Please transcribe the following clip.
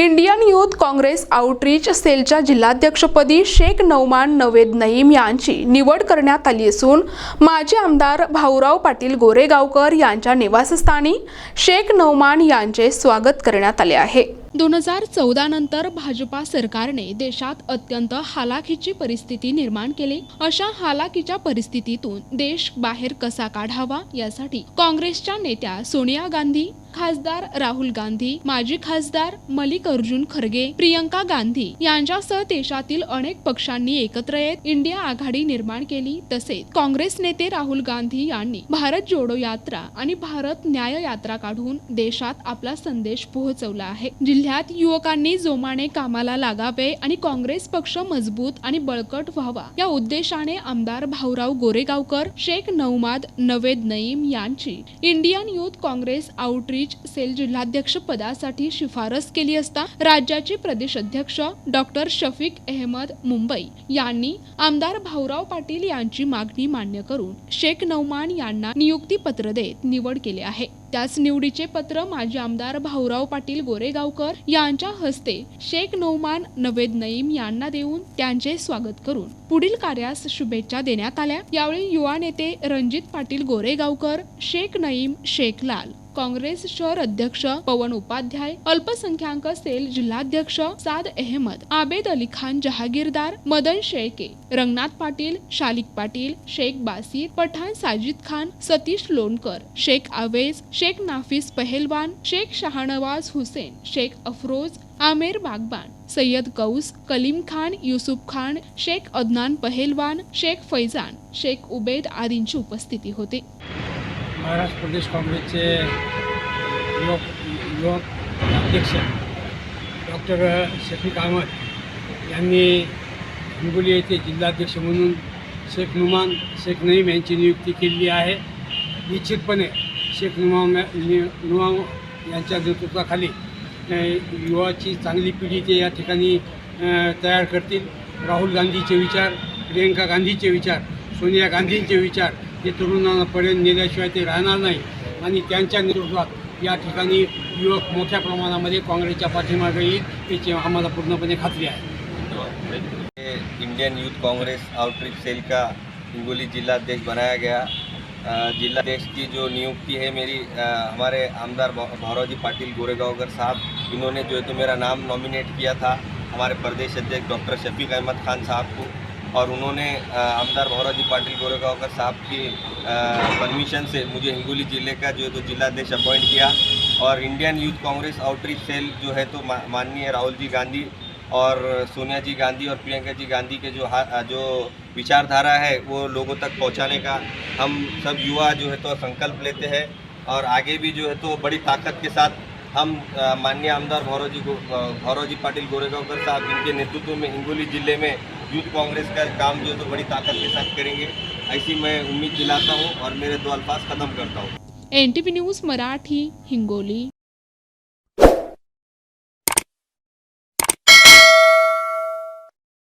Indian Youth Congress outreach सेलच्या जिल्हाध्यक्षपदी शेख नौमान नवेद नईम यांची निवड करण्यात आली असून माजी आमदार भाऊराव पाटील गोरेगावकर यांच्या निवासस्थानी शेख नौमान यांचे स्वागत करण्यात आले आहे. दोन हजार चौदा नंतर भाजपा सरकारने देशात अत्यंत हालाखीची परिस्थिती निर्माण केली. अशा हालाकीच्या परिस्थितीतून देश बाहेर कसा काढावा यासाठी काँग्रेसच्या नेत्या सोनिया गांधी खासदार राहुल गांधी माजी खासदार मल्लिकार्जुन खरगे प्रियंका गांधी यांच्यासह देशातील अनेक पक्षांनी एकत्र येत इंडिया आघाडी निर्माण केली. तसेच काँग्रेस नेते राहुल गांधी यांनी भारत जोडो यात्रा आणि भारत न्याय यात्रा काढून देशात आपला संदेश पोहोचवला आहे. जिल्ह्यात युवकांनी जोमाने कामाला लागावे आणि काँग्रेस पक्ष मजबूत आणि बळकट व्हावा या उद्देशाने आमदार भाऊराव गोरेगावकर शेख नौमाद नवेद नईम यांची Indian Youth Congress outreach cell जिल्हाध्यक्ष पदासाठी शिफारस केली असता राज्याचे प्रदेश अध्यक्ष डॉक्टर शफीक अहमद मुंबई यांनी आमदार भाऊराव पाटील यांची मागणी मान्य करून शेख नौमान यांना नियुक्ती पत्र देत निवड केली आहे. त्याच निवडीचे पत्र माजी आमदार भाऊराव पाटील गोरेगावकर यांच्या हस्ते शेख नौमान नवेद नईम यांना देऊन त्यांचे स्वागत करून पुढील कार्यास शुभेच्छा देण्यात आल्या. यावेळी युवा नेते रणजित पाटील गोरेगावकर शेख नईम शेख लाल काँग्रेस शहर अध्यक्ष पवन उपाध्याय अल्पसंख्याक सेल जिल्हाध्यक्ष साद अहमद आबेद अली खान जहागीरदार मदन शेळके रंगनाथ पाटील शालिक पाटील शेख बासीर पठाण साजिद खान सतीश लोणकर शेख आवेज शेख नाफिस पहेलवान शेख शहानवाज हुसेन शेख अफरोज आमेर बागबान सय्यद कौस कलीम खान युसुफ खान शेख अदनान पहेलवान शेख फैजान शेख उबेद आदींची उपस्थिती होती. महाराष्ट्र प्रदेश काँग्रेसचे युवक युवक अध्यक्ष डॉक्टर शफीक अहमद यांनी हिंगोली येथे जिल्हाध्यक्ष म्हणून शेख नुमान शेख नईम यांची नियुक्ती केलेली आहे. निश्चितपणे शेख नुमाम नुमाम यांच्या नेतृत्वाखाली युवाची चांगली पिढी ते या ठिकाणी तयार करतील. राहुल गांधीचे विचार प्रियंका गांधीचे विचार सोनिया गांधींचे विचार हे तरुणांपर्यंत नेल्याशिवाय ते राहणार नाही. आणि त्यांच्या नेतृत्वात या ठिकाणी युवक मोठ्या प्रमाणामध्ये काँग्रेसच्या पाठीमागे येईल याची आम्हाला पूर्णपणे खात्री आहे. Indian Youth Congress outreach cell का हिंगोली जिल्हाध्यक्ष बनाया गया. अ, जिलाध्यक्ष की जो नियुक्ति है मेरी आ, हमारे आमदार भा- भावराव पाटिल गोरेगांवकर साहब इन्होंने जो है तो मेरा नाम नॉमिनेट किया था. हमारे प्रदेश अध्यक्ष डॉक्टर शफीक अहमद खान साहब को और उन्होंने आमदार भावराव पाटिल गोरेगांवकर साहब की परमिशन से मुझे हिंगोली ज़िले का जो है तो जिलाध्यक्ष अपॉइंट किया। और Indian Youth Congress outreach cell जो है तो माननीय राहुल जी गांधी और सोनिया जी गांधी और प्रियंका जी गांधी के जो जो विचारधारा है, वो लोगों तक पहुँचाने का हम सब युवा जो है तो संकल्प लेते हैं। और आगे भी जो है तो बड़ी ताकत के साथ हम माननीय आमदार भौरव जी भौरव जी पाटिल गोरेगांवकर साहब जिनके नेतृत्व में हिंगोली ज़िले में यूथ कांग्रेस का काम जो है तो बड़ी ताकत के साथ करेंगे। ऐसी मैं उम्मीद दिलाता हूँ और मेरे दो अल्फाज ख़त्म करता हूँ। N T news Marathi Hingoli.